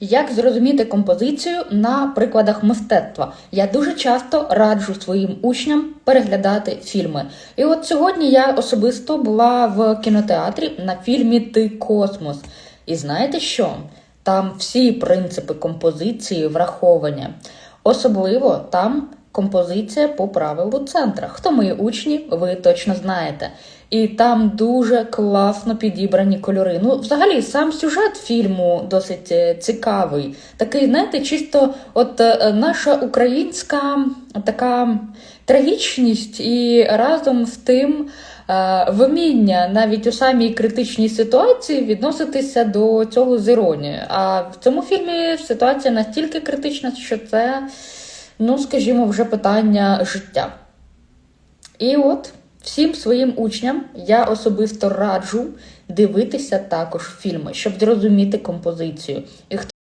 Як зрозуміти композицію на прикладах мистецтва? Я дуже часто раджу своїм учням переглядати фільми. І от сьогодні я особисто була в кінотеатрі на фільмі Ти Космос. І знаєте що? Там всі принципи композиції враховані. Особливо там композиція по правилу центра. Хто мої учні, ви точно знаєте. І там дуже класно підібрані кольори. Ну, взагалі, сам сюжет фільму досить е, цікавий. Такий, знаєте, чисто от е, наша українська така трагічність і разом з тим е, вміння навіть у самій критичній ситуації відноситися до цього з іронією. А в цьому фільмі ситуація настільки критична, що це, ну скажімо, вже питання життя. І от всім своїм учням я особисто раджу дивитися також фільми, щоб зрозуміти композицію.